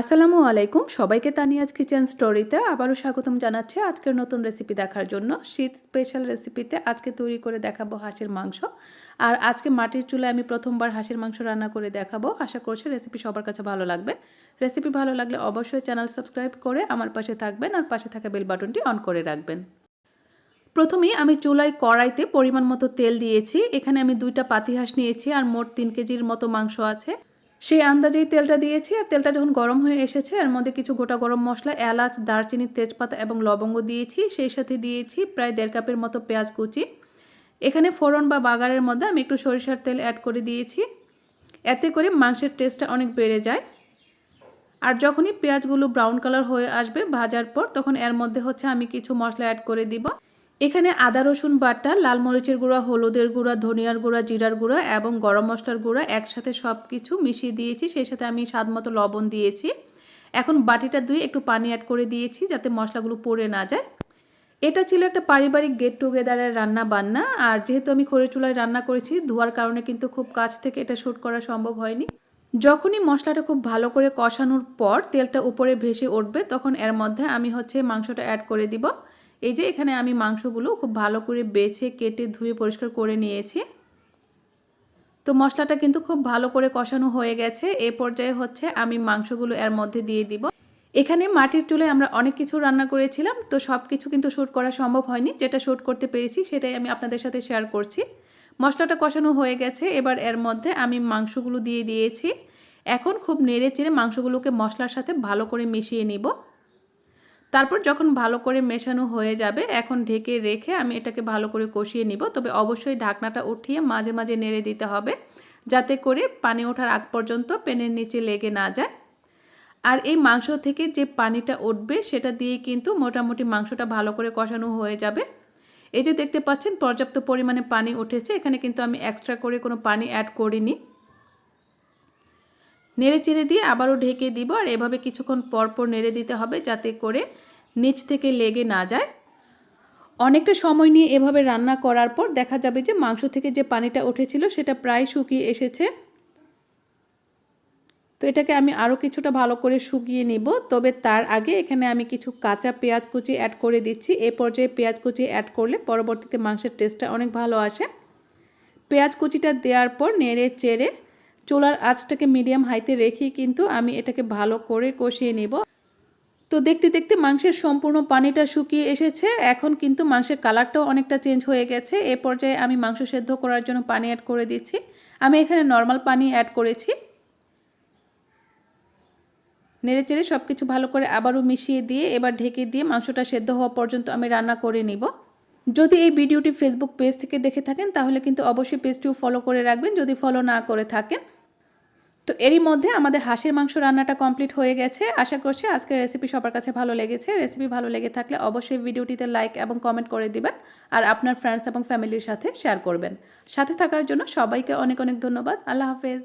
আসসালামু আলাইকুম। সবাইকে তানিয়াজ কিচেন স্টোরিতে আবারও স্বাগতম জানাচ্ছি আজকের নতুন রেসিপি দেখার জন্য। শীত স্পেশাল রেসিপিতে আজকে তৈরি করে দেখাবো হাঁসের মাংস। আর আজকে মাটির চুলায় আমি প্রথমবার হাঁসের মাংস রান্না করে দেখাবো। আশা করছি রেসিপি সবার কাছে ভালো লাগবে। রেসিপি ভালো লাগলে অবশ্যই চ্যানেল সাবস্ক্রাইব করে আমার পাশে থাকবেন আর পাশে থাকা বেল বাটনটি অন করে রাখবেন। প্রথমেই আমি চুলায় কড়াইতে পরিমাণ মতো তেল দিয়েছি। এখানে আমি দুইটা পাতি হাঁস নিয়েছি আর মোট তিন কেজির মতো মাংস আছে। সেই আন্দাজেই তেলটা দিয়েছি আর তেলটা যখন গরম হয়ে এসেছে, এর মধ্যে কিছু গোটা গরম মশলা, এলাচ, দারচিনি, তেজপাতা এবং লবঙ্গ দিয়েছি। সেই সাথে দিয়েছি প্রায় দেড় কাপের মতো পেঁয়াজ কুচি। এখানে ফোড়ন বা বাগারের মধ্যে আমি একটু সরিষার তেল অ্যাড করে দিয়েছি। এতে করে মাংসের টেস্টটা অনেক বেড়ে যায়। আর যখনই পেঁয়াজগুলো ব্রাউন কালার হয়ে আসবে ভাজার পর, তখন এর মধ্যে হচ্ছে আমি কিছু মশলা অ্যাড করে দিব। এখানে আদা, রসুন বাটা, লাল মরিচের গুঁড়া, হলুদের গুঁড়া, ধনিয়ার গুঁড়া, জিরার গুঁড়া এবং গরম মশলার গুঁড়া একসাথে সব কিছু মিশিয়ে দিয়েছি। সেই সাথে আমি স্বাদ মতো লবণ দিয়েছি। এখন বাটিটা ধুয়ে একটু পানি অ্যাড করে দিয়েছি যাতে মশলাগুলো পড়ে না যায়। এটা ছিল একটা পারিবারিক গেট টুগেদারের রান্না বান্না। আর যেহেতু আমি খড়ের চুলায় রান্না করেছি, ধোয়ার কারণে কিন্তু খুব কাছ থেকে এটা শ্যুট করা সম্ভব হয়নি। যখনই মশলাটা খুব ভালো করে কষানোর পর তেলটা উপরে ভেসে উঠবে, তখন এর মধ্যে আমি হচ্ছে মাংসটা অ্যাড করে দিব। এই যে এখানে আমি মাংসগুলো খুব ভালো করে বেছে, কেটে, ধুয়ে পরিষ্কার করে নিয়েছি। তো মশলাটা কিন্তু খুব ভালো করে কষানো হয়ে গেছে। এ পর্যায়ে হচ্ছে আমি মাংসগুলো এর মধ্যে দিয়ে দিব। এখানে মাটির চুলে আমরা অনেক কিছু রান্না করেছিলাম, তো সব কিছু কিন্তু শ্যুট করা সম্ভব হয়নি। যেটা শ্যুট করতে পেরেছি সেটাই আমি আপনাদের সাথে শেয়ার করছি। মশলাটা কষানো হয়ে গেছে, এবার এর মধ্যে আমি মাংসগুলো দিয়ে দিয়েছি। এখন খুব নেড়ে চেড়ে মাংসগুলোকে মশলার সাথে ভালো করে মিশিয়ে নিব। তারপর যখন ভালো করে মেশানো হয়ে যাবে, এখন ঢেকে রেখে আমি এটাকে ভালো করে কষিয়ে নিব। তবে অবশ্যই ঢাকনাটা উঠিয়ে মাঝে মাঝে নেড়ে দিতে হবে, যাতে করে পানি ওঠার আগ পর্যন্ত পেনের নিচে লেগে না যায়। আর এই মাংস থেকে যে পানিটা উঠবে, সেটা দিয়ে কিন্তু মোটামুটি মাংসটা ভালো করে কষানো হয়ে যাবে। এই যে দেখতে পাচ্ছেন, পর্যাপ্ত পরিমাণে পানি উঠেছে। এখানে কিন্তু আমি এক্সট্রা করে কোনো পানি অ্যাড করিনি। নেড়ে চেড়ে দিয়ে আবারও ঢেকে দিব। আর এভাবে কিছুক্ষণ পরপর নেড়ে দিতে হবে, যাতে করে নিচ থেকে লেগে না যায়। অনেকটা সময় নিয়ে এভাবে রান্না করার পর দেখা যাবে যে মাংস থেকে যে পানিটা উঠেছিল সেটা প্রায় শুকিয়ে এসেছে। তো এটাকে আমি আরও কিছুটা ভালো করে শুকিয়ে নিব। তবে তার আগে এখানে আমি কিছু কাঁচা পেঁয়াজ কুচি অ্যাড করে দিচ্ছি। এ পর্যায়ে পেঁয়াজ কুচি অ্যাড করলে পরবর্তীতে মাংসের টেস্টটা অনেক ভালো আসে। পেঁয়াজ কুচিটা দেওয়ার পর নেড়ে চেড়ে চোলার আঁচটাকে মিডিয়াম হাইতে রেখেই কিন্তু আমি এটাকে ভালো করে কষিয়ে নেব। তো দেখতে দেখতে মাংসের সম্পূর্ণ পানিটা শুকিয়ে এসেছে। এখন কিন্তু মাংসের কালারটাও অনেকটা চেঞ্জ হয়ে গেছে। এ পর্যায়ে আমি মাংস সেদ্ধ করার জন্য পানি অ্যাড করে দিচ্ছি। আমি এখানে নর্মাল পানি অ্যাড করেছি। নেড়ে চেড়ে সব কিছু ভালো করে আবারও মিশিয়ে দিয়ে, এবার ঢেকে দিয়ে মাংসটা সেদ্ধ হওয়া পর্যন্ত আমি রান্না করে নিব। যদি এই ভিডিওটি ফেসবুক পেজ থেকে দেখে থাকেন, তাহলে কিন্তু অবশ্যই পেজটিও ফলো করে রাখবেন। যদি ফলো না করে থাকেন তো এরই মধ্যে আমাদের হাঁসের মাংস রান্নাটা কমপ্লিট হয়ে গেছে। আশা করছি আজকের রেসিপি সবার কাছে ভালো লেগেছে। রেসিপি ভালো লেগে থাকলে অবশ্যই ভিডিওটিতে লাইক এবং কমেন্ট করে দিবেন আর আপনার ফ্রেন্ডস এবং ফ্যামিলির সাথে শেয়ার করবেন। সাথে থাকার জন্য সবাইকে অনেক অনেক ধন্যবাদ। আল্লাহ হাফেজ।